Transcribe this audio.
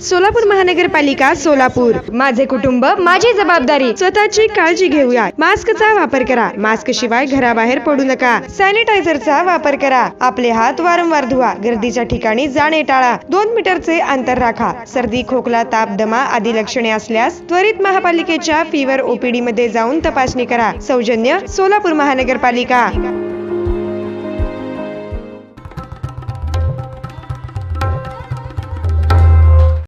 सोलापूर महानगरपालिका सोलापूर. माझे कुटुंब माझी जबाबदारी स्वतःची काळजी घेऊया. मास्कचा वापर करा. मास्क शिवाय घराबाहेर पडू नका. सॅनिटायझरचा वापर करा. आपले हात वारंवार धुवा. गर्दीच्या ठिकाणी जाणे टाळा. दोन मीटरचे अंतर राखा. सर्दी खोकला ताप दमा आदी लक्षणे असल्यास त्वरित महापालिकेच्या फीवर ओपीडी मध्ये जाऊन तपासणी करा. सौजन्य सोलापूर महानगरपालिका.